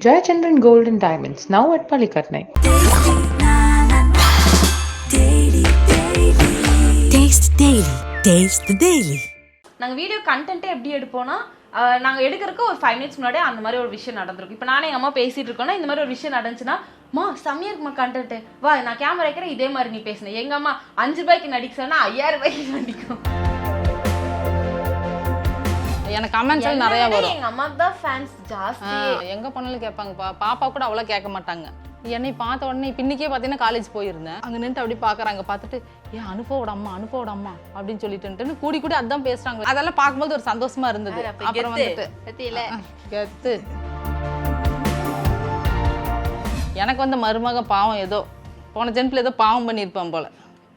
Jayachandran Gold and Diamonds, now at Palikatnai. Taste Daily. Taste the Daily. நாங்கள் video கண்டென்ட்டே எப்படி எடுப்போம்னா நாங்கள் எடுக்கிறதுக்கு ஒரு ஃபைவ் மினிட்ஸ் முன்னாடி அந்த மாதிரி ஒரு விஷயம் நடந்திருக்கும் இப்போ நானே எங்கள் அம்மா பேசிட்டு இருக்கோம்னா இந்த மாதிரி ஒரு விஷயம் நடந்துச்சுன்னா மா செம்மையா இருக்குமா கண்டென்ட் வா நான் கேமரா வைக்கிறேன் இதே மாதிரி நீ பேசுன எங்க அம்மா அஞ்சு ரூபாய்க்கு நடிக்க சொன்னா ஐயாயிரம் ரூபாய்க்கு நடிக்கும் எனக்கு கமெண்ட்ஸ் நிறைய வரும். எங்க அம்மாக்கு தான் ஃபேன்ஸ் ஜாஸ்தி. எங்க போனாலும் கேட்பாங்கப்பா பாப்பா கூட அவ்வளோ கேட்க மாட்டாங்க. என்னை பார்த்த உடனே இப்போ இன்னைக்கே பார்த்தீங்கன்னா காலேஜ் போயிருந்தேன். அங்கே நின்று அப்படி பார்க்குறாங்க பார்த்துட்டு ஏன் அனுப்பவோட அம்மா அனுப்பவோட அம்மா அப்படின்னு சொல்லிட்டுன்ட்டு கூடி கூடி அதான் பேசுறாங்க. அதெல்லாம் பார்க்கும்போது ஒரு சந்தோஷமா இருந்தது. அப்புறம் வந்துட்டு கெத்து. எனக்கு வந்து மருமக பாவம் ஏதோ போன ஜென்மத்தில் ஏதோ பாவம் பண்ணியிருப்பான் போல.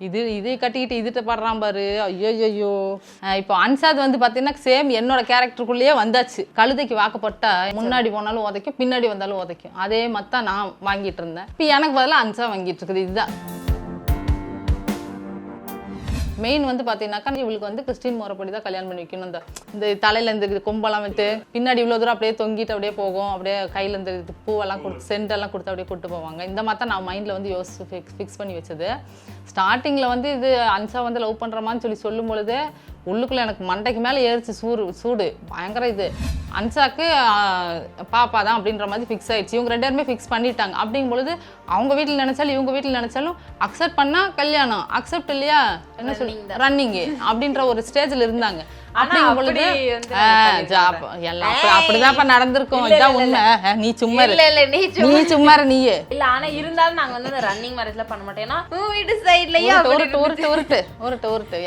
இது இதை கட்டிக்கிட்டு இதுகிட்ட படுறான் பாரு. ஐயோ ஐயோ இப்போ அன்சாத் வந்து பார்த்தீங்கன்னா சேம் என்னோட கேரக்டருக்குள்ளேயே வந்தாச்சு. கழுதைக்கு வாக்கப்பட்டா முன்னாடி போனாலும் உதைக்கும் பின்னாடி வந்தாலும் உதைக்கும். அதே மாதிரி தான் நான் வாங்கிட்டு இருந்தேன். இப்போ எனக்கு பதிலாக அன்சா வாங்கிட்டு இருக்குது. இதுதான். மெயின் வந்து பார்த்தீங்கன்னாக்கா இவளுக்கு வந்து கிறிஸ்டின் முறைப்படி தான் கல்யாணம் பண்ணி வைக்கணும். இந்த இந்த தலையில இந்த கும்பெல்லாம் கொம்பெல்லாம் விட்டு பின்னாடி இவ்வளோ தூரம் அப்படியே தொங்கிட்டு அப்படியே போகும். அப்படியே கையில் இந்த பூவெல்லாம் கொடுத்து சென்டெல்லாம் கொடுத்து அப்படியே கூட்டு போவாங்க. இந்த மாதிரி தான் நான் மைண்டில் வந்து யோசிச்சு ஃபிக்ஸ் ஃபிக்ஸ் பண்ணி வச்சது. ஸ்டார்டிங்கில் வந்து இது அன்சா வந்து லவ் பண்ணுறமான்னு சொல்லி சொல்லும் பொழுது உள்ளுக்குள்ளே எனக்கு மண்டைக்கு மேலே ஏறிச்சு சூடு சூடு. பயங்கர இது. அன்சாக்கு பாப்பா தான் அப்படின்ற மாதிரி ஃபிக்ஸ் ஆயிடுச்சு. இவங்க ரெண்டு பேருமே ஃபிக்ஸ் பண்ணிட்டாங்க. அப்படிங்கும் பொழுது அவங்க வீட்டில் நினைச்சாலும் இவங்க வீட்டில் நினைச்சாலும் அக்செப்ட் பண்ணா கல்யாணம். அக்செப்ட் இல்லையா? என்ன சொல்லி ரன்னிங் அப்படின்ற ஒரு ஸ்டேஜ்ல இருந்தாங்க. அப்படிங்கும் பொழுது அப்படி வந்து ஆ, ஜாப் எல்லாம் அப்படி அப்படிதான்ப்பா நடந்திருக்கும். இதான் உண்மை. ஆ, நீ சும்மா இரு. இல்ல இல்ல நீ நீ சும்மா இரு, நீயே. இல்ல ஆனா இருந்தாலும் நாங்க வந்து அந்த ரன்னிங் மேரேஜ்ல பண்ண மாட்டோம். ஏன்னா வீட்டு சைட்லயே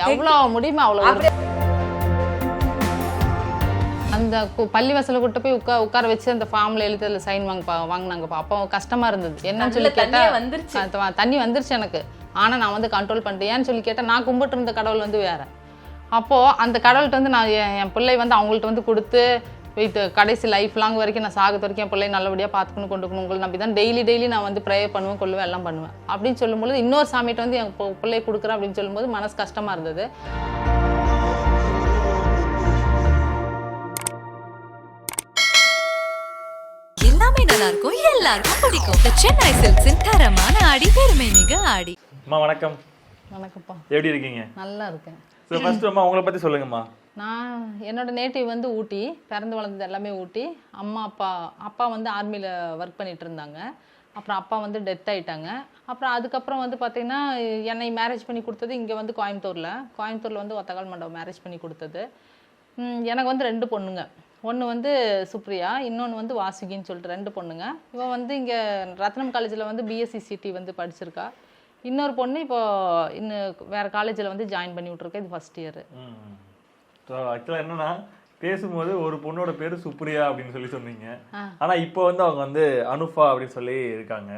எவ்வளவு முடியுமா அவ்வளவு. அந்த பள்ளி வாசல்ல கூட்டு போய் உட்கா உட்கார வச்சு அந்த ஃபார்ம்ல எழுதி அதில் சைன் வாங்க வாங்கினாங்கப்பா அப்போ கஷ்டமா இருந்தது. என்னன்னு சொல்லி கேட்டா வந்துருச்சு. தண்ணி வந்துருச்சு எனக்கு. ஆனா நான் வந்து கண்ட்ரோல் பண்ணிட்டேன். ஏன்னு சொல்லி கேட்டா நான் கும்பிட்டு இருந்த கடவுள் வந்து வேற. அப்போ அந்த கடவுள்கிட்ட வந்து நான் என் என் பிள்ளை வந்து அவங்கள்ட்ட வந்து கொடுத்து போயிட்டு கடைசி லைஃப் லாங் வரைக்கும் நான் சாகத்து வரைக்கும் என் பிள்ளை நல்லபடியாக பார்த்துக்கணும் கொண்டுக்கணும் உங்களை நம்பி தான் டெய்லி டெய்லி நான் வந்து ப்ரே பண்ணுவேன் கொள்ளுவேன் எல்லாம் பண்ணுவேன். அப்படின்னு சொல்லும்போது இன்னொரு சாமிகிட்ட வந்து என் பு- பிள்ளையை கொடுக்குறேன் அப்படின்னு சொல்லும்போது மனசு கஷ்டமா இருந்தது. எல்லாமே நல்லா இருக்கும் எல்லாருக்கும் பிடிக்கும். The சென்னை சில்க்ஸின் தரமான ஆடி பெருமை மிக ஆடி. அம்மா வணக்கம். வணக்கம்ப்பா. எப்படி இருக்கீங்க? நல்லா இருக்கேன். ஸோ ஃபர்ஸ்ட் அம்மா உங்களை பத்தி சொல்லுங்கம்மா. நான் என்னோட நேட்டிவ் வந்து ஊட்டி பிறந்து வளர்ந்தது எல்லாமே ஊட்டி. அம்மா அப்பா அப்பா வந்து ஆர்மியில் ஒர்க் பண்ணிட்டு இருந்தாங்க. அப்புறம் அப்பா வந்து டெத் ஆகிட்டாங்க அப்புறம் அதுக்கப்புறம் வந்து பார்த்தீங்கன்னா என்னை மேரேஜ் பண்ணி கொடுத்தது இங்கே வந்து கோயம்புத்தூரில். கோயம்புத்தூரில் வந்து ஒத்தகால் மண்டபம் மேரேஜ் பண்ணி கொடுத்தது. எனக்கு வந்து ரெண்டு பொண்ணுங்க. ஒன்று வந்து சுப்ரியா இன்னொன்று வந்து வாசுகின்னு சொல்லிட்டு ரெண்டு பொண்ணுங்க. இவன் வந்து இங்கே ரத்னம் காலேஜில் வந்து பிஎஸ்சி சிடி வந்து படிச்சிருக்கா. இன்னொரு பொண்ணு இப்போ இன்னும் வேறு காலேஜில் வந்து ஜாயின் பண்ணி விட்ருக்கேன் இது ஃபஸ்ட் இயர் ஆக்சுவலாக என்னன்னா பேசும்போது ஒரு பொண்ணோட பேரு சுப்ரியா அப்படின்னு சொல்லி சொன்னீங்க. ஆனா இப்போ வந்து அவங்க வந்து அனுஃபா அப்படின்னு சொல்லி இருக்காங்க.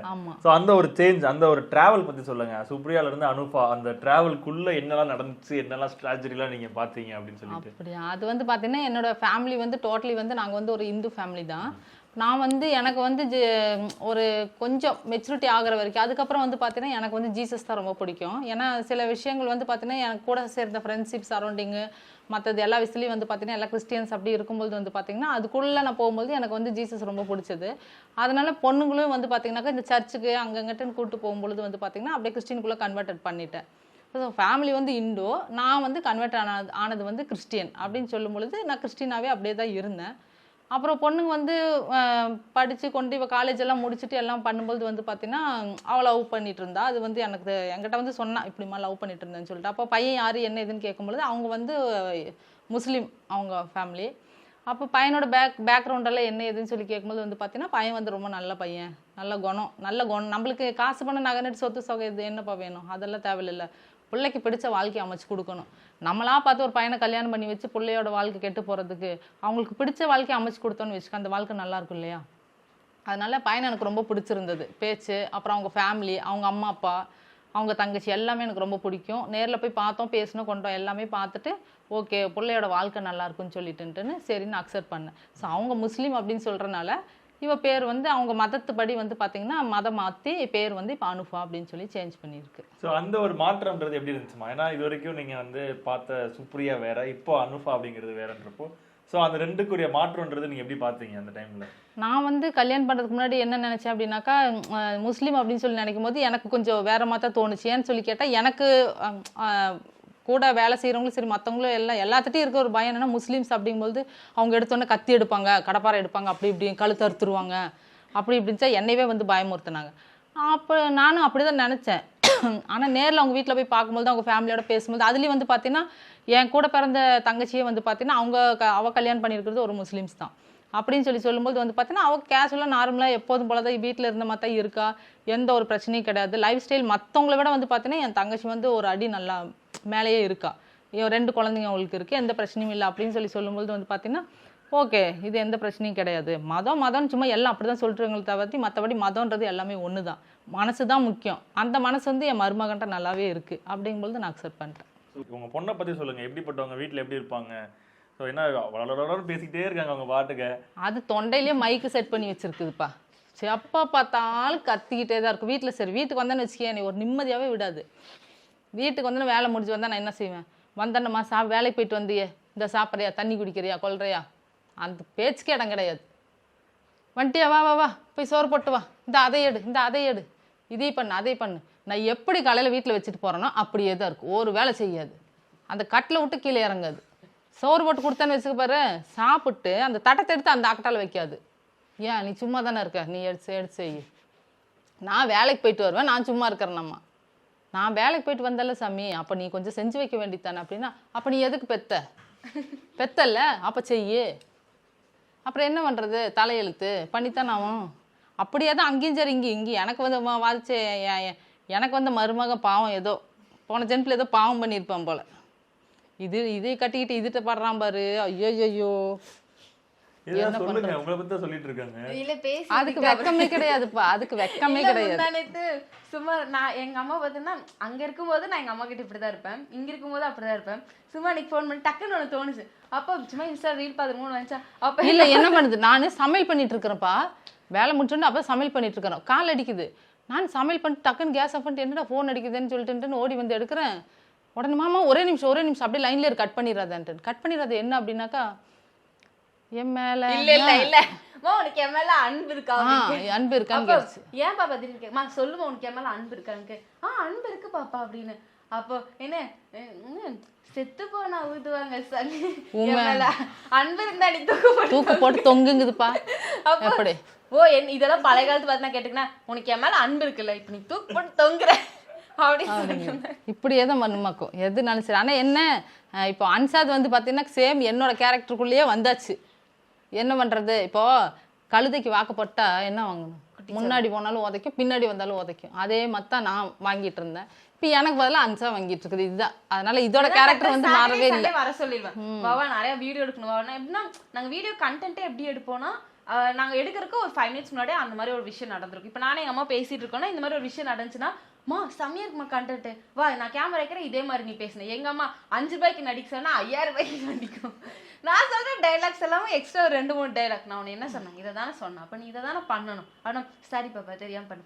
ஸோ அந்த ஒரு சேஞ்ச் அந்த ஒரு டிராவல் பத்தி சொல்லுங்க. சுப்ரியால இருந்து அனுஃபா அந்த டிராவல்குள்ள என்னெல்லாம் நடந்துச்சு என்னெல்லாம் ஸ்ட்ராட்டஜிலாம் நீங்க பாத்தீங்க அப்படின்னு சொல்லிட்டு. அப்படியா? அது வந்து பார்த்தீங்கன்னா என்னோட ஃபேமிலி வந்து டோட்டலி வந்து நாங்கள் வந்து ஒரு இந்து ஃபேமிலி தான். நான் வந்து எனக்கு வந்து ஜெ- ஒரு கொஞ்சம் மெச்சூரிட்டி ஆகிற வரைக்கும் அதுக்கப்புறம் வந்து பார்த்தீங்கன்னா எனக்கு வந்து ஜீசஸ் தான் ரொம்ப பிடிக்கும். ஏன்னா சில விஷயங்கள் வந்து பார்த்தீங்கன்னா எனக்கு கூட சேர்ந்த ஃப்ரெண்ட்ஷிப் சரௌண்டிங்கு மற்றது எல்லா விஷயத்துலையும் வந்து பார்த்தீங்கன்னா எல்லா கிறிஸ்டியன்ஸ் அப்படி இருக்கும்போது வந்து பார்த்தீங்கன்னா அதுக்குள்ளே நான் போகும்போது எனக்கு வந்து ஜீசஸ் ரொம்ப பிடிச்சது. அதனால பொண்ணுங்களும் வந்து பார்த்தீங்கன்னாக்கா இந்த சர்ச்சுக்கு அங்கங்கிட்டன்னு கூட்டு போகும்பொழுது வந்து பார்த்தீங்கன்னா அப்படியே கிறிஸ்டின்குள்ளே கன்வெர்ட் பண்ணிட்டேன். ஸோ ஃபேமிலி வந்து இண்டோ நான் வந்து கன்வெர்ட் ஆனது ஆனது வந்து கிறிஸ்டியன் அப்படின்னு சொல்லும் பொழுது நான் கிறிஸ்டினாவே அப்படியே தான் இருந்தேன். அப்புறம் பொண்ணுங்க வந்து படித்து கொண்டு இவ காலேஜ் எல்லாம் முடிச்சுட்டு எல்லாம் பண்ணும்போது வந்து பார்த்தீங்கன்னா அவள் லவ் பண்ணிட்டு இருந்தா. அது வந்து எனக்கு என்கிட்ட வந்து சொன்னா இப்படிமா லவ் பண்ணிட்டு இருந்தேன்னு சொல்லிட்டு. அப்போ பையன் யார் என்ன ஏதுன்னு கேட்கும்பொழுது அவங்க வந்து முஸ்லீம் அவங்க ஃபேமிலி அப்போ பையனோட பேக் பேக்ரவுண்டெல்லாம் என்ன ஏதுன்னு சொல்லி கேட்கும்போது வந்து பார்த்தீங்கன்னா பையன் வந்து ரொம்ப நல்ல பையன். நல்ல குணம் நல்ல குணம். நம்மளுக்கு காசு பண்ண நகை சொத்து சொகை இது என்னப்பா வேணும்? அதெல்லாம் தேவையில்லை. பிள்ளைக்கு பிடிச்ச வாழ்க்கையை அமைச்சு கொடுக்கணும். நம்மளா பார்த்து ஒரு பையனை கல்யாணம் பண்ணி வச்சு பிள்ளையோட வாழ்க்கை கெட்டு போகிறதுக்கு அவங்களுக்கு பிடிச்ச வாழ்க்கையை அமைச்சு கொடுத்தோன்னு வச்சுக்க அந்த வாழ்க்கை நல்லாயிருக்கும் இல்லையா? அதனால பையனை எனக்கு ரொம்ப பிடிச்சிருந்தது. பேச்சு அப்புறம் அவங்க ஃபேமிலி அவங்க அம்மா அப்பா அவங்க தங்கச்சி எல்லாமே எனக்கு ரொம்ப பிடிக்கும். நேரில் போய் பார்த்தோம் பேசணும் கொண்டோம் எல்லாமே பார்த்துட்டு ஓகே பிள்ளையோட வாழ்க்கை நல்லா இருக்கும்னு சொல்லிட்டுன்ட்டுன்னு சரின்னு அக்செப்ட் பண்ணேன். ஸோ அவங்க முஸ்லீம் அப்படின்னு சொல்கிறனால இவ பேர் வந்து அவங்க மதத்துப்படி வந்து பார்த்தீங்கன்னா மதம் மாற்றி பேர் வந்து இப்போ அனுஃபா அப்படின்னு சொல்லி சேஞ்ச் பண்ணியிருக்கு. ஸோ அந்த ஒரு மாற்றம்ன்றது எப்படி இருந்துச்சுமா? ஏன்னா இது வரைக்கும் நீங்க வந்து பார்த்த சுப்ரியா வேற இப்போ அனுஃபா அப்படிங்கிறது வேறன்றப்போ ஸோ அந்த ரெண்டுக்குரிய மாற்றம்ன்றது நீங்க எப்படி பார்த்தீங்க அந்த டைம்ல நான் வந்து கல்யாணம் பண்ணுறதுக்கு முன்னாடி என்ன நினச்சேன் அப்படின்னாக்கா முஸ்லீம் அப்படின்னு சொல்லி நினைக்கும் போது எனக்கு கொஞ்சம் வேற மாதிரி தோணுச்சு. ஏன்னு சொல்லி கேட்டால் எனக்கு கூட வேலை செய்கிறவங்களும் சரி மற்றவங்களும் எல்லாம் எல்லாத்துட்டையும் இருக்க ஒரு பயம் என்னன்னா முஸ்லீம்ஸ் அப்படிங்கும்போது அவங்க எடுத்தோன்னே கத்தி எடுப்பாங்க கடப்பாரை எடுப்பாங்க அப்படி இப்படி கழுத்து அறுத்துருவாங்க. அப்படி இப்படின்னு என்னையவே வந்து பயமுறுத்துனாங்க. அப்போ நானும் அப்படி தான் நினச்சேன். ஆனால் நேரில் அவங்க வீட்டில் போய் பார்க்கும்போது அவங்க ஃபேமிலியோட பேசும்போது அதுலேயும் வந்து பார்த்தீங்கன்னா என் கூட பிறந்த தங்கச்சியே வந்து பார்த்தீங்கன்னா அவங்க க- அவள் கல்யாணம் பண்ணியிருக்கிறது ஒரு முஸ்லீம்ஸ் தான். அப்படின்னு சொல்லி சொல்லும்போது வந்து பார்த்தீங்கன்னா அவள் கேஷுவலாக நார்மலாக எப்போதும் போல தான் வீட்டில் இருந்த மாதிரி தான் இருக்கா? எந்த ஒரு பிரச்சனையும் கிடையாது. லைஃப் ஸ்டைல் மற்றவங்கள விட வந்து பார்த்தீங்கன்னா என் தங்கச்சி வந்து ஒரு அடி நல்லா மேலேயே இருக்கா? ரெண்டு குழந்தைங்க அவளுக்கு இருக்குது எந்த பிரச்சனையும் இல்லை அப்படின்னு சொல்லி சொல்லும்போது வந்து பார்த்தீங்கன்னா ஓகே இது எந்த பிரச்சனையும் கிடையாது. மதம் மதம்னு சும்மா எல்லாம் அப்படி தான் சொல்கிறவங்களை தவிர்த்து மற்றபடி மதம்ன்றது எல்லாமே ஒன்று தான் மனசு தான் முக்கியம். அந்த மனசு வந்து என் மருமகன்ட்ட நல்லாவே இருக்குது அப்படிங்கும்போது நான் அக்செப்ட் பண்ணிட்டேன் உங்க பொண்ணை பத்தி சொல்லுங்க. எப்படிப்பட்டவங்க? வீட்ல எப்படி இருப்பாங்க? ஸோ என்ன வளர பேசிக்கிட்டே இருக்காங்க அவங்க பாட்டுக்கு. அது தொண்டையிலேயே மைக்கு செட் பண்ணி வச்சிருக்குதுப்பா. எப்போ பார்த்தாலும் கத்திக்கிட்டே தான் இருக்கும். வீட்டில் சரி வீட்டுக்கு வந்தேன்னு வச்சுக்கேன் ஒரு நிம்மதியாகவே விடாது. வீட்டுக்கு வந்து வேலை முடிஞ்சு வந்தால் நான் என்ன செய்வேன்? வந்தேன்னம்மா சா வேலைக்கு போயிட்டு வந்தியே. இந்த சாப்பிட்றியா? தண்ணி குடிக்கிறியா? கொல்றியா? அந்த பேச்சுக்கே இடம் கிடையாது. வந்துட்டியா வா வா வா போய் சோறு போட்டு வா. இந்த அதை எடு இந்த அதை எடு. இதே பண்ணு அதை பண்ணு. நான் எப்படி காலையில் வீட்டில் வச்சுட்டு போகிறேனோ அப்படியே தான் இருக்கும். ஒரு வேலை செய்யாது. அந்த கட்டில் விட்டு கீழே இறங்காது. சோறு போட்டு கொடுத்தேன்னு வச்சுக்க பாரு சாப்பிட்டு அந்த தட்டத்தை எடுத்து அந்த அக்கட்டால் வைக்காது. ஏன் நீ சும்மா தானே இருக்க? நீ எடுத்து எடுத்து செய் நான் வேலைக்கு போயிட்டு வருவேன் நான் சும்மா இருக்கிறேனம்மா நான் வேலைக்கு போயிட்டு வந்தல சாமி அப்போ நீ கொஞ்சம் செஞ்சு வைக்க வேண்டித்தானே அப்படின்னா அப்போ நீ எதுக்கு பெத்த? பெத்தல்ல? அப்போ செய்யு. அப்புறம் என்ன பண்ணுறது தலையெழுத்து. பண்ணித்தான் ஆகும் அப்படியே தான் அங்கேயும் சரி இங்கே இங்கேயும். எனக்கு வந்து வா- வாதிச்சு எனக்கு வந்து மருமக பாவம் ஏதோ. போன ஜென்மத்தில் ஏதோ பாவம் பண்ணியிருப்பான் போல. இது இதை கட்டிக்கிட்டு இதுகிட்ட படுறான் பாரு. ஐயோ ஐயோ சொல்லுங்க உங்களை பத்தி தான் சொல்லிட்டு இருக்காங்க. இல்ல பேசி அதுக்கு வெக்கமே கிடையாதுப்பா அதுக்கு வெக்கமே கிடையாது. சும்மா நான் எங்க அம்மா பார்த்தீங்கன்னா அங்க இருக்கும்போது நான் எங்க அம்மா கிட்ட இப்படிதான் இருப்பேன். இங்க இருக்கும்போது அப்படிதான் இருப்பேன். சும்மா அன்னைக்கு ஃபோன் பண்ணி டக்குன்னு ஒன்று தோணுச்சு. அப்போ சும்மா இன்ஸ்டா ரீல் பார்த்துருமோன்னு நினைச்சா அப்ப இல்ல என்ன பண்ணுது? நான் சமையல் பண்ணிட்டு இருக்கிறேன்ப்பா. வேலை முடிச்சோன்னு அப்போ சமையல் பண்ணிட்டு இருக்கிறேன். கால் அடிக்குது. நான் சமையல் பண்ணிட்டு டக்குன்னு கேஸ் ஆஃப் பண்ணிட்டு என்னடா ஃபோன் அடிக்குதுன்னு சொல்லிட்டு ஓடி வந்து எடுக்கிறேன். உடனே மாமா ஒரே நிமிஷம் ஒரே நிமிஷம். அப்படியே லைன்ல கட் பண்ணிடாதேன்ட்டு கட் பண்ணிடாது என்ன அப்படின்னாக்கா என் மேல? இல்ல இல்ல இல்ல. மா உனக்கு என் மேல அன்பு இருக்கா? அன்பு இருக்கான்னு. ஏன் பாப்பா திடீர்னு கேட்க சொல்லுமா உனக்கு என் மேல அன்பு இருக்கான்னு ஆ அன்பு இருக்கு பாப்பா அப்படின்னு. அப்போ என்ன செத்து போனா ஊதுவாங்க சளி அன்பு இருந்தா நீ தூக்கு போட்டு தூக்கு போட்டு தொங்குங்குதுப்பா. அப்போ, எப்படி? ஓ என் இதெல்லாம் பழைய காலத்து பார்த்து நான் கேட்டுக்கினா உனக்கு என் மேல அன்பு இருக்குல்ல இப்ப நீ தூக்கு போட்டு தொங்குற. இப்படியே தான் பண்ணுமாக்கும் எதுனாலும் சரி ஆனால் என்ன இப்போ அன்சாத் வந்து பார்த்தீங்கன்னா சேம் என்னோட கேரக்டருக்குள்ளேயே வந்தாச்சு. என்ன பண்ணுறது இப்போ கழுதைக்கு வாக்கப்பட்டா என்ன வாங்கணும்? முன்னாடி போனாலும் உதைக்கும் பின்னாடி வந்தாலும் உதைக்கும். அதே மாதிரி தான் நான் வாங்கிட்டு இருந்தேன். இப்போ எனக்கு பதிலாக அன்சா வாங்கிட்டு இருக்குது இதுதான். அதனால இதோட கேரக்டர் வந்து மாறவே இல்லை. வர சொல்லிடுவேன். வாவா நிறைய வீடியோ எடுக்கணும் வாவா எப்படின்னா நாங்க வீடியோ கண்டென்ட்டே எப்படி எடுப்போம்னா ஆஹ் நாங்க எடுக்கிறதுக்கு ஒரு ஃபைவ் மினிட்ஸ் முன்னாடியே அந்த மாதிரி ஒரு விஷயம் நடந்திருக்கும். இப்போ நானே எங்க அம்மா பேசிட்டு இருக்கோம்னா இந்த மாதிரி ஒரு விஷயம் நடந்துச்சுன்னா மா செம்மையா இருக்குமா கண்டென்ட் வா நான் கேமரா வைக்கிறேன் இதே மாதிரி நீ பேசுன. எங்க அம்மா அஞ்சு ரூபாய்க்கு நடிக்க சொன்னா ஐயாயிரம் ரூபாய்க்கு நடிக்கும். நான் சொல்ற டைலாக்ஸ் எல்லாமே எக்ஸ்ட்ரா ஒரு ரெண்டு மூணு டைலாக் நான் உன்னை என்ன சொன்னேன்? இதை தானே சொன்னேன். அப்ப நீ இதை தானே பண்ணணும். ஆனா சரி பாப்பா தெரியாம பண்ணு.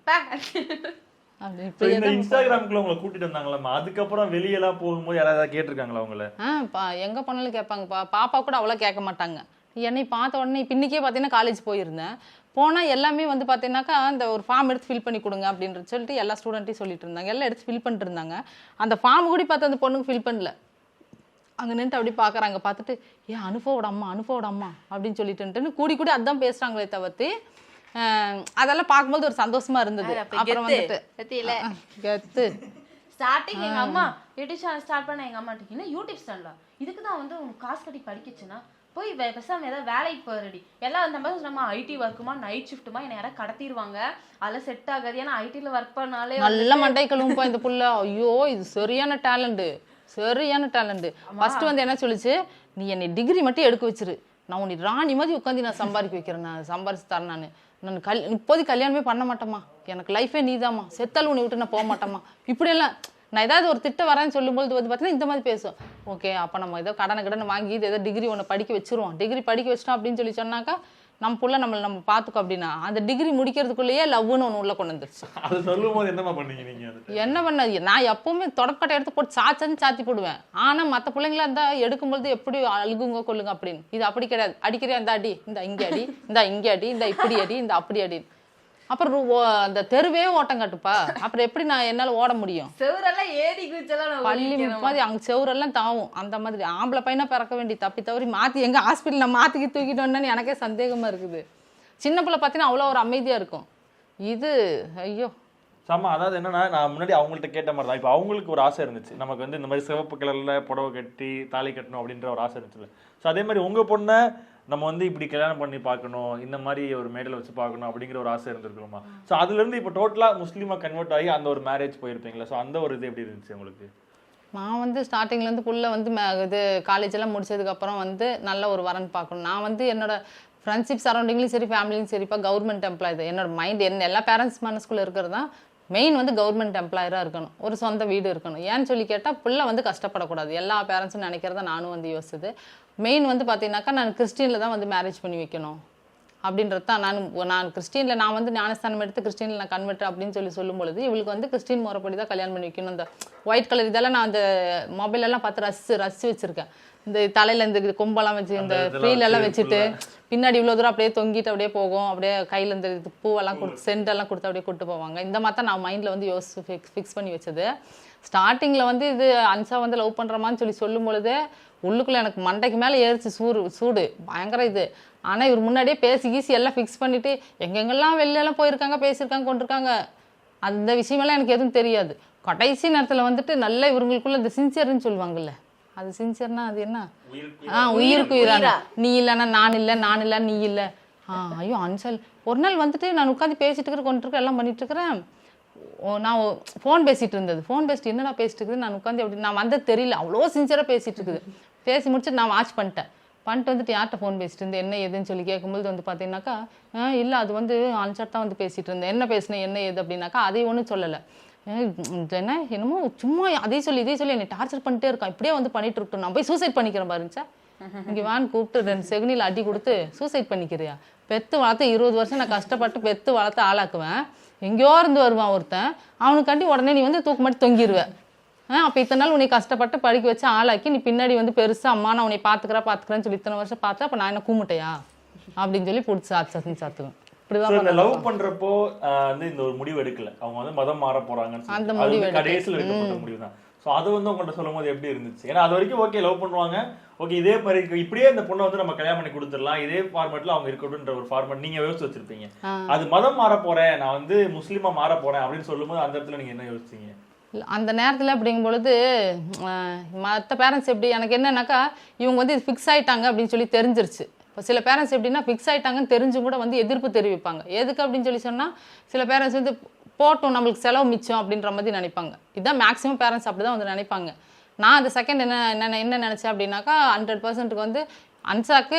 இன்ஸ்டாகிராமுக்குள்ள உங்களை கூட்டிட்டு வந்தாங்களாமா அதுக்கப்புறம் வெளியெல்லாம் போகும்போது யாராவது கேட்டிருக்காங்களா உங்களை? எங்கே போனாலும் கேட்பாங்கப்பா பாப்பா கூட அவ்வளோ கேட்க மாட்டாங்க. என்னை பார்த்த உடனே இப்போ இன்றைக்கே பார்த்தீங்கன்னா காலேஜ் போயிருந்தேன். போனால் எல்லாமே வந்து பார்த்தீங்கன்னாக்கா அந்த ஒரு ஃபார்ம் எடுத்து ஃபில் பண்ணி கொடுங்க அப்படின்றது சொல்லிட்டு எல்லா ஸ்டூடெண்ட்டையும் சொல்லிட்டு இருந்தாங்க. எல்லாம் எடுத்து ஃபில் பண்ணிட்டு இருந்தாங்க. அந்த ஃபார்ம் கூட பார்த்து அந்த பொண்ணுக்கு ஃபில் பண்ணல. அங்கே நின்றுட்டு அப்படி பார்க்குறாங்க பார்த்துட்டு ஏன் அனுபவோட அம்மா அனுபவோட அம்மா அப்படின்னு சொல்லிட்டுன்ட்டுன்னு கூடி கூடி அதான் பேசுகிறாங்களே தவிர்த்து அதெல்லாம் பார்க்கும்போது ஒரு சந்தோஷமா இருந்தது. அப்ப அப்புறம். வந்துட்டு கெத்து. ஸ்டார்டிங் எங்க அம்மா யூடியூப் சேனல் ஸ்டார்ட் பண்ண எங்க அம்மா என்ன யூடியூப் சேனலா இதுக்கு தான் வந்து உனக்கு காசு கட்டி படிக்கச்சுன்னா போய் வே- பேசாம ஏதாவது வேலைக்கு போறடி. எல்லாம் அந்த மாதிரி நம்ம ஐடி ஒர்க்குமா நைட் ஷிஃப்ட்டுமா என்னை யாராவது கடத்திடுவாங்க அதெல்லாம் செட் ஆகாது. ஏன்னா ஐடில ஒர்க் பண்ணாலே நல்ல மண்டை கழுவும்பா இந்த புள்ள. ஐயோ இது சரியான டேலண்ட் சரியான டேலண்ட் ஃபர்ஸ்ட் வந்து என்ன சொல்லுச்சு? நீ என்னை டிகிரி மட்டும் எடுக்க வச்சிரு. நான் உன்னை ராணி மாதிரி உட்காந்து நான் சம்பாதிக்க வைக்கிறேன் நான் சம்பாரிச்சு தரேன் நான். நான் கல் இப்போதைக்கு கல்யாணமே பண்ண மாட்டேம்மா. எனக்கு லைஃபே நீதாம்மா. செத்தாலும் உன்னை விட்டு நான் போக மாட்டேம்மா. இப்படியெல்லாம் நான் ஏதாவது ஒரு திட்டம் வரேன்னு சொல்லும்போது வந்து பார்த்தீங்கன்னா இந்த மாதிரி பேசும் ஓகே அப்போ நம்ம ஏதோ கடனை கடனை வாங்கி ஏதோ டிகிரி ஒன்று படிக்க வச்சிருவோம். டிகிரி படிக்க வச்சிட்டோம் அப்படின்னு சொல்லி சொன்னாக்கா நம்ம புள்ள நம்மளை நம்ம பார்த்துக்கோ அப்படின்னா அந்த டிகிரி முடிக்கிறதுக்குள்ளேயே லவ்னு ஒன்று உள்ள கொண்டு வந்துருச்சு. அது சொல்லும் போது என்னமா பண்ணீங்க என்ன பண்ண நான் எப்பவுமே தொடக்கட்டை எடுத்து போட்டு சாச்சன்னு சாத்தி போடுவேன். ஆனா மத்த பிள்ளைங்களா இருந்தா எடுக்கும்பொழுது எப்படி அழுகுங்க கொள்ளுங்க அப்படின்னு. இது அப்படி கிடையாது. அடிக்கிறியா இந்த அடி இந்த இங்க அடி இந்த இங்க அடி இந்த இப்படி அடி இந்த அப்படி அடி அப்புறம் அந்த தெருவே ஓட்டம் காட்டுப்பா. அப்புறம் எப்படி நான் என்னால ஓட முடியும்? செவரெல்லாம் ஏறி குதிச்செல்லாம் நான் பள்ளி. மாதிரி. அங்க செவுரெல்லாம் தாவும். அந்த மாதிரி ஆம்பளை பையனா பிறக்க வேண்டி தப்பி தவறி மாத்தி எங்க ஹாஸ்பிட்டல்ல மாத்திக்கி தூக்கிட்டோன்னு எனக்கே சந்தேகமா இருக்குது. சின்ன பிள்ளை பார்த்தீங்கன்னா அவ்வளோ ஒரு அமைதியா இருக்கும். இது ஐயோ. ஆமா அதாவது என்னன்னா நான் முன்னாடி அவங்கள்ட்ட கேட்ட மாதிரி தான். இப்போ அவங்களுக்கு ஒரு ஆசை இருந்துச்சு. நமக்கு வந்து இந்த மாதிரி சிவப்பு கலர்ல புடவை கட்டி தாலி கட்டணும் அப்படின்ற ஒரு ஆசை இருந்துச்சுல்ல ஸோ அதே மாதிரி உங்க பொண்ணை நம்ம வந்து இப்படி கல்யாணம் பண்ணி பார்க்கணும் இந்த மாதிரி ஒரு மேடல் வச்சு பார்க்கணும் அப்படிங்கிற ஒரு ஆசை இருந்திருக்குமா ஸோ அதுல இருந்து இப்போ டோட்டலா முஸ்லீமா கன்வெர்ட் ஆகி அந்த ஒரு மேரேஜ் போயிருப்பீங்களா? ஸோ அந்த ஒரு இது எப்படி இருந்துச்சு உங்களுக்கு? நான் வந்து ஸ்டார்டிங்ல இருந்து புள்ள வந்து இது காலேஜ் எல்லாம் முடிச்சதுக்கு அப்புறம் வந்து நல்ல ஒரு வரன் பார்க்கணும். நான் வந்து என்னோட ஃப்ரெண்ட்ஷிப் சரௌண்டிங்லையும் சரி ஃபேமிலியும் சரிப்பா கவர்மெண்ட் எம்ப்ளாய் என்னோட மைண்ட் என்ன எல்லா பேரண்ட்ஸ் மனசுக்குள்ள இருக்கிறது தான் மெயின் வந்து கவர்மெண்ட் எம்ப்ளாயராக இருக்கணும். ஒரு சொந்த வீடு இருக்கணும். ஏன்னு சொல்லி கேட்டால் பிள்ளை வந்து கஷ்டப்படக்கூடாது. எல்லா பேரண்ட்ஸும் நினைக்கிறத நானும் வந்து யோசிச்சது. மெயின் வந்து பார்த்தீங்கன்னாக்கா நான் கிறிஸ்டினில் தான் வந்து மேரேஜ் பண்ணி வைக்கணும். அப்படின்றது தான் நான் நான் கிறிஸ்டினில் நான் வந்து ஞானஸ்தானம் எடுத்து கிறிஸ்டினில் நான் கன்வெர்ட் அப்படின்னு சொல்லி சொல்லும் பொழுது இவளுக்கு வந்து கிறிஸ்டின் முறைப்படி தான் கல்யாணம் பண்ணி வைக்கணும். இந்த ஒயிட் கலர் இதெல்லாம் நான் அந்த எல்லாம் பார்த்து ரசிச்சு ரசிச்சு வச்சிருக்கேன். இந்த தலையில இந்த கொம்பெல்லாம் வச்சு இந்த இதெல்லாம் ஃப்ரீல எல்லாம் வச்சு வச்சுட்டு பின்னாடி இவ்வளோ தூரம் அப்படியே தொங்கிட்டு அப்படியே போகும். அப்படியே கையில இந்த இது பூவெல்லாம் கொடுத்து சென்டெல்லாம் கொடுத்து அப்படியே கூட்டு போவாங்க. இந்த மாதிரி தான் நான் மைண்டில் வந்து யோசிச்சு ஃபிக்ஸ் ஃபிக்ஸ் பண்ணி வச்சது. ஸ்டார்டிங்கில் வந்து இது அன்சா வந்து லவ் பண்ணுறமான்னு சொல்லி சொல்லும் பொழுதே உள்ளுக்குள்ள எனக்கு மண்டைக்கு மேலே ஏறிச்சு சூடு சூடு. பயங்கர இது. ஆனால் இவர் முன்னாடியே பேசி கீசி எல்லாம் ஃபிக்ஸ் பண்ணிட்டு எங்கெங்கெல்லாம் வெளில எல்லாம் போயிருக்காங்க பேசியிருக்காங்க கொண்டிருக்காங்க. அந்த விஷயமெல்லாம் எனக்கு எதுவும் தெரியாது. கடைசி நேரத்தில் வந்துட்டு நல்ல இவங்களுக்குள்ள இந்த சின்சியர்னு சொல்லுவாங்கல்ல. அது சின்சியர்னா அது என்ன? ஆ உயிருக்கு உயிரான நீ இல்லைன்னா நான் இல்லை நான் இல்லை நீ இல்லை. ஆ ஐயோ அன்சல். ஒரு நாள் வந்துட்டு நான் உட்காந்து பேசிட்டு இருக்கிற கொண்டு இருக்கேன் எல்லாம் பண்ணிட்டு இருக்கிறேன். ஓ நான் ஃபோன் பேசிட்டு இருந்தது. ஃபோன் பேசிட்டு என்னடா பேசிட்டு இருக்குது? நான் உட்காந்து அப்படி நான் வந்தது தெரியல. அவ்வளோ சின்சியராக பேசிட்டு இருக்குது. பேசி முடிச்சுட்டு நான் வாட்ச் பண்ணிட்டேன். பண்ணிட்டு வந்துட்டு யார்கிட்ட ஃபோன் பேசிட்டு இருந்தேன்? என்ன ஏதுன்னு சொல்லி கேட்கும்போது வந்து பார்த்தீங்கன்னாக்கா இல்லை அது வந்து அன்சாட் தான் வந்து பேசிட்டு இருந்தேன். என்ன பேசினேன் என்ன ஏது? அப்படின்னாக்கா அதை ஒன்றும் சொல்லலை. என்ன? என்னமோ சும்மா அதே சொல்லி இதே சொல்லி என்னை டார்ச்சர் பண்ணிட்டே இருக்கான். இப்படியே வந்து பண்ணிட்டு இருக்கட்டும். நான் போய் சூசைட் பண்ணிக்கிறேன் பாருச்சா இங்கே வான்னு கூப்பிட்டு ரெண்டு செகனியில் அடி கொடுத்து சூசைட் பண்ணிக்கிறியா? பெத்து வளர்த்து இருபது வருஷம் நான் கஷ்டப்பட்டு பெத்து வளர்த்து ஆளாக்குவேன். எங்கேயோ இருந்து வருவான் ஒருத்தன். அவனுக்காண்டி உடனே நீ வந்து தூக்கு மாட்டி தொங்கிடுவேன் அப்போ இத்தனை நாள் உன்னை கஷ்டப்பட்டு படிக்க வச்சு ஆளாக்கி நீ பின்னாடி வந்து பெருசா அம்மா நான் உன்னை பார்த்துக்கிறா பார்த்துக்கிறேன்னு சொல்லி இத்தனை வருஷம் பார்த்தா அப்போ நான் என்ன கூமுட்டையா? அப்படின்னு சொல்லி பிடிச்சி சாத்துன்னு சாத்துவேன். இந்த லவ் பண்றப்போ வந்து இந்த ஒரு முடிவு எடுக்கல. அவங்க வந்து மதம் மாற போறாங்கன்னு அந்த முடிவு கடைசியில் எடுக்கப்பட்ட முடிவு தான் ஸோ அது வந்து உங்கள்ட்ட சொல்லும் போது எப்படி இருந்துச்சு? ஏன்னா அது வரைக்கும் ஓகே லவ் பண்ணுவாங்க. ஓகே இதே மாதிரி. இப்படியே இந்த பொண்ணை வந்து நம்ம கல்யாணம் பண்ணி கொடுத்துடலாம். இதே ஃபார்மேட்ல அவங்க இருக்கட்டும்ன்ற ஒரு ஃபார்மேட் நீங்க யோசிச்சு வச்சிருப்பீங்க. அது மதம் மாற போறேன். நான் வந்து முஸ்லீமா மாற போறேன் அப்படின்னு சொல்லும்போது அந்த இடத்துல நீங்க என்ன யோசிச்சீங்க? அந்த நேரத்தில் அப்படிங்கும் பொழுது மற்ற பேரண்ட்ஸ் எப்படி எனக்கு என்னன்னாக்கா இவங்க வந்து இது ஃபிக்ஸ் ஆகிட்டாங்க அப்படின்னு சொல்லி தெரிஞ்சிருச்சு. இப்போ சில பேரண்ட்ஸ் எப்படின்னா ஃபிக்ஸ் ஆகிட்டாங்கன்னு தெரிஞ்சும் கூட வந்து எதிர்ப்பு தெரிவிப்பாங்க. எதுக்கு அப்படின்னு சொல்லி சொன்னால் சில பேரண்ட்ஸ் வந்து போட்டோம் நம்மளுக்கு செலவு மிச்சம் அப்படின்ற மாதிரி நினைப்பாங்க. இதுதான் மேக்ஸிமம் பேரண்ட்ஸ் அப்படி தான் வந்து நினைப்பாங்க. நான் அந்த செகண்ட் என்ன என்ன என்ன நினச்சேன் அப்படின்னாக்கா ஹண்ட்ரட் பர்சன்ட்டுக்கு வந்து அன்சாக்கு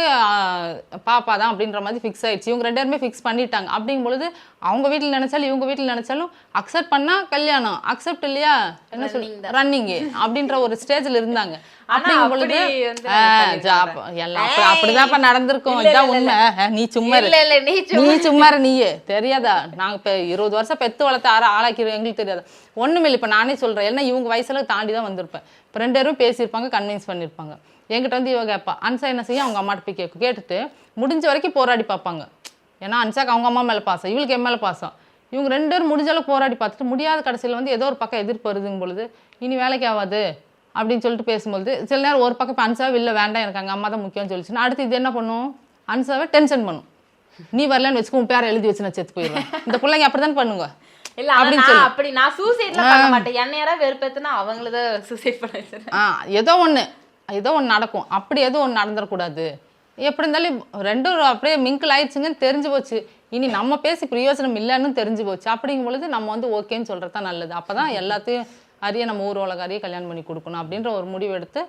பாப்பா தான் அப்படின்ற மாதிரி ஃபிக்ஸ் ஆயிடுச்சு. இவங்க ரெண்டு பேருமே ஃபிக்ஸ் பண்ணிட்டாங்க. அப்படிங்கும் பொழுது அவங்க வீட்டில் நினைச்சாலும் இவங்க வீட்டில் நினைச்சாலும் அக்செப்ட் பண்ணா கல்யாணம். அக்செப்ட் இல்லையா? என்ன சொல் ரன்னிங் அப்படின்ற ஒரு ஸ்டேஜ்ல இருந்தாங்க. ஆனா அப்படிங்கும் பொழுது அப்படி வந்து ஆஹ், பண்ணிருக்காங்க. ஜாப் எல்லாம் அப்படி- அப்படிதான்ப்பா நடந்திருக்கும். இதான் உண்மை. நீ சும்மா நீ சும்மா நீயே. தெரியாதா? நாங்க இப்ப இருபது வருஷம் பெத்து வளர்த்து ஆற ஆளாக்கிறோம் எங்களுக்கு தெரியாது. ஒண்ணுமே இல்லை இப்ப நானே சொல்றேன். ஏன்னா இவங்க வயசுல தாண்டி தான் வந்திருப்பேன். இப்ப ரெண்டு பேரும் பேசியிருப்பாங்க கன்வின்ஸ் பண்ணியிருப்பாங்க. என்கிட்ட வந்து இவ கேட்பா அன்சா என்ன செய்ய? அவங்க அம்மாட்ட போய் கேட்கும் கேட்டுட்டு முடிஞ்ச வரைக்கும் போராடி பார்ப்பாங்க. ஏன்னா அன்சாக்கு அவங்க அம்மா மேல பாசம் இவளுக்கு என் மேல பாசம். இவங்க ரெண்டு பேரும் முடிஞ்ச அளவுக்கு போராடி பார்த்துட்டு முடியாத கடைசியில் வந்து ஏதோ ஒரு பக்கம் எதிர்ப்பு வருதுங்க பொழுது இனி வேலைக்கு ஆகாது அப்படின்னு சொல்லிட்டு பேசும்போது சில நேரம் ஒரு பக்கம் இப்போ அன்சாவே இல்லை வேண்டாம் எனக்கு அங்கே அம்மா தான் முக்கியம்னு சொல்லிச்சுன்னா அடுத்து இது என்ன பண்ணும்? அன்சாவை டென்ஷன் பண்ணும். நீ வரலன்னு வச்சுக்கோ உன் பேரை எழுதி வச்சு நான் செத்து போயிடுவேன். இந்த பிள்ளைங்க அப்படிதான் பண்ணுங்க? இல்ல நான் சொல்லு. அப்படி நான் சூசைட்ல பண்ண மாட்டேன். என்ன யாராவது வெறுப்பேத்துனா அவங்கள சூசைட் பண்ண ஆ ஏதோ ஒன்று ஏதோ ஒன்று நடக்கும். அப்படி ஏதோ ஒன்று நடந்துடக்கூடாது எப்படி இருந்தாலும் ரெண்டும் அப்படியே மிங்கிள் ஆயிடுச்சுங்கன்னு தெரிஞ்சு போச்சு. இனி நம்ம பேசி பிரயோஜனம் இல்லைன்னு தெரிஞ்சு போச்சு. அப்படிங்கும் பொழுது நம்ம வந்து ஓகேன்னு சொல்கிறது தான் நல்லது. அப்போ தான் எல்லாத்தையும் அறிய நம்ம ஊர் உலக அறிய கல்யாணம் பண்ணி கொடுக்கணும் அப்படின்ற ஒரு முடிவு எடுத்து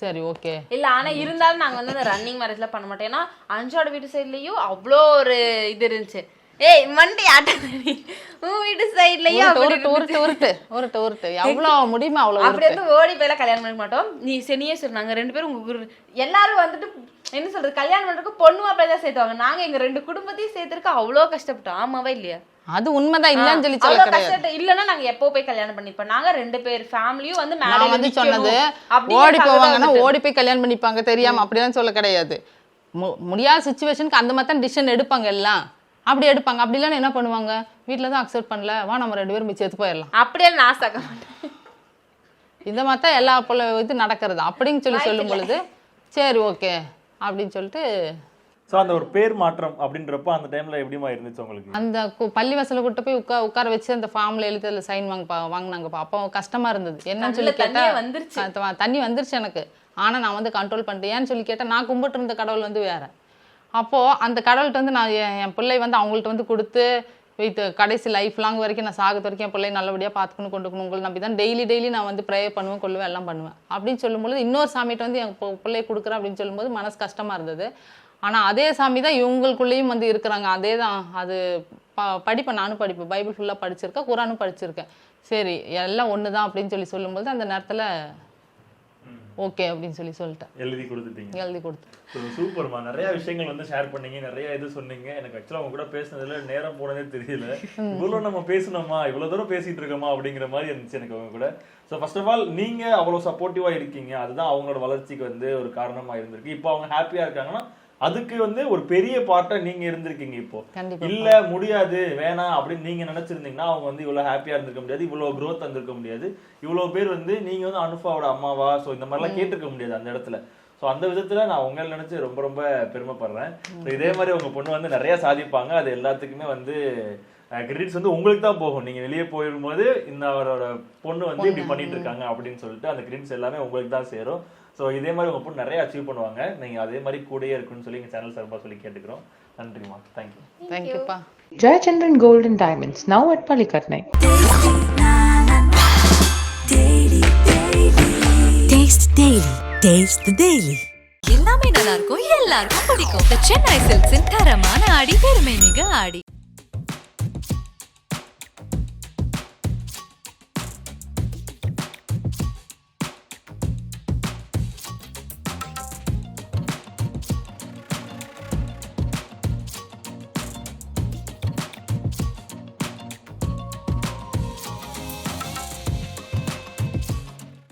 சரி ஓகே. இல்ல ஆனா இருந்தாலும் நாங்க வந்து இந்த ரன்னிங் மேரேஜ்ல பண்ண மாட்டோம். ஏன்னா அஞ்சோட வீட்டு சைட்லயும் அவ்வளோ ஒரு இது இருந்துச்சு. ஏய் மண்டி ஆட்டடி உன் வீட்டு சைட்லயே உருட்டு உருட்டு உருட்டு உருட்டு உருட்டு எவ்வளோ முடியுமோ அவ்வளோ அப்படி வந்து ஓடி போயெல்லாம் கல்யாணம் பண்ணிக்க மாட்டோம். நீ சனியே சரி நாங்க ரெண்டு பேரும் உங்க எல்லாரும் வந்துட்டு என்ன சொல்றது கல்யாணம் பண்றதுக்கு பொண்ணு மாப்பிள்ளை தான் சேர்த்துவாங்க. நாங்க எங்க ரெண்டு குடும்பத்தையும் சேர்த்துருக்க அவ்வளோ கஷ்டப்பட்டோம். ஆமாவா இல்லையா? அது உண்மைதான் இல்லைன்னு சொல்லி சொல்ல கிடையாது. இல்லைன்னா நாங்க எப்போ போய் கல்யாணம் பண்ணிப்போம்? நாங்க ரெண்டு பேர் ஃபேமிலியும் வந்து மேலே வந்து சொன்னது ஓடி போவாங்கன்னா ஓடி போய் கல்யாணம் பண்ணிப்பாங்க தெரியாம அப்படிலாம் சொல்ல கிடையாது. முடியாத சுச்சுவேஷனுக்கு அந்த மாதிரி தான் டிசிஷன் எடுப்பாங்க எல்லாம். அப்படி எடுப்பாங்க. அப்படி இல்லைன்னா என்ன பண்ணுவாங்க? வீட்டில் தான் அக்செப்ட் பண்ணல. வா நம்ம ரெண்டு பேரும் எடுத்து போயிடலாம். அப்படியே நான் சாக்க மாட்டேன். இந்த மாதிரி தான் எல்லா போல இது நடக்கிறது. அப்படின்னு சொல்லி சொல்லும் பொழுது சரி ஓகே அப்படின்னு சொல்லிட்டு ஸோ அந்த ஒரு பேர் மாற்றம் அப்படின்றப்ப அந்த டைம்ல எப்படிமா இருந்துச்சு உங்களுக்கு? அந்த கு- பள்ளி வாசல்ல கூட்டு போய் உட்கா உட்கார வச்சு அந்த ஃபார்ம்ல எழுதி அதில் சைன் வாங்க வாங்கினாங்கப்பா அப்போ கஷ்டமா இருந்தது. என்னன்னு சொல்லி கண்ணுல கேட்டா தண்ணியே வந்துருச்சு. தண்ணி வந்துருச்சு எனக்கு. ஆனா நான் வந்து கண்ட்ரோல் பண்ணிட்டேன். ஏன்னு சொல்லி கேட்டா நான் கும்பிட்டு இருந்த கடவுள் வந்து வேற. அப்போ அந்த கடவுள்கிட்ட வந்து நான் என் என் பிள்ளை வந்து அவங்கள்ட்ட வந்து கொடுத்து வைத்து கடைசி லைஃப் லாங் வரைக்கும் நான் சாகத்து வரைக்கும் என் பிள்ளை நல்லபடியாக பார்த்துக்கணும் கொண்டுக்கணும். உங்களை நம்பி தான் டெய்லி டெய்லி நான் வந்து ப்ரே பண்ணுவேன் கொள்ளுவேன் எல்லாம் பண்ணுவேன். அப்படின்னு சொல்லும்போது இன்னொரு சாமிகிட்ட வந்து என் பு- பிள்ளை கொடுக்குறேன் அப்படின்னு சொல்லும்போது மனசு கஷ்டமா இருந்தது. ஆனா அதே சாமி தான் இவங்களுக்குள்ளேயும் வந்து இருக்கிறாங்க. அதே தான் அது ப படிப்பேன் நானும் படிப்பேன். பைபிள் ஃபுல்லாக படிச்சிருக்கேன் குரானும் படிச்சிருக்கேன். சரி எல்லாம் ஒன்று தான் அப்படின்னு சொல்லி சொல்லும்போது அந்த நேரத்தில் ஓகே அப்படின்னு சொல்லி சொல்லிட்டேன். எழுதி கொடுத்துட்டீங்க. எழுதி கொடுத்து சூப்பர்மா. நிறைய விஷயங்கள் வந்து ஷேர் பண்ணீங்க. நிறைய இது சொன்னீங்க. எனக்கு ஆக்சுவலா உங்க கூட பேசுனதுல நேரம் போனதே தெரியல. இவ்வளவு நம்ம பேசணுமா? இவ்வளவு தூரம் பேசிட்டு இருக்கோமா? அப்படிங்கிற மாதிரி இருந்துச்சு எனக்கு அவங்க கூட. ஸோ ஃபர்ஸ்ட் ஆஃப் ஆல் நீங்க அவ்வளவு சப்போர்ட்டிவா இருக்கீங்க. அதுதான் அவங்களோட வளர்ச்சிக்கு வந்து ஒரு காரணமா இருந்திருக்கு. இப்போ அவங்க ஹாப்பியா இருக்காங்கன்னா அதுக்கு வந்து ஒரு பெரிய பார்ட்டா நீங்க இருந்திருக்கீங்க இப்போ. இல்ல முடியாது வேணாம் அப்படின்னு நீங்க நினைச்சிருந்தீங்கன்னா அவங்க வந்து இவ்வளவு ஹாப்பியா இருந்திருக்க முடியாது இவ்வளவு growth வந்திருக்க முடியாது. இவ்வளவு பேர் வந்து நீங்க வந்து அனுஃபாவோட அம்மாவா? சோ இந்த மாதிரிலாம் கேட்டிருக்க முடியாது அந்த இடத்துல. சோ அந்த விதத்துல நான் உங்களை நினைச்சு ரொம்ப ரொம்ப பெருமைப்படுறேன். இதே மாதிரி உங்க பொண்ணு வந்து நிறைய சாதிப்பாங்க. அது எல்லாத்துக்குமே வந்து கிரெடிட்ஸ் வந்து உங்களுக்கு தான் போகும். நீங்க வெளியே போயிடும்போது இந்த அவரோட பொண்ணு வந்து இப்படி பண்ணிட்டு இருக்காங்க அப்படின்னு சொல்லிட்டு அந்த கிரெடிட்ஸ் எல்லாமே உங்களுக்கு தான் சேரும். சோ இதே மாதிரி உங்க பொண்ணு நிறைய அச்சீவ் பண்ணுவாங்க. நீங்க அதே மாதிரி கூடயே இருக்குன்னு சொல்லி எங்க சேனல் சார்பா சொல்லி கேட்டுக்கிறோம். நன்றிமா தேங்க்யூ தேங்க்யூப்பா Diamonds, now at Palikatnai. Taste Daily. Taste the Daily. எல்லாமே நல்லா இருக்கும் எல்லாருக்கும் பிடிக்கும். சென்னை சில்க்ஸின் தரமான ஆடி பெருமை மிக ஆடி.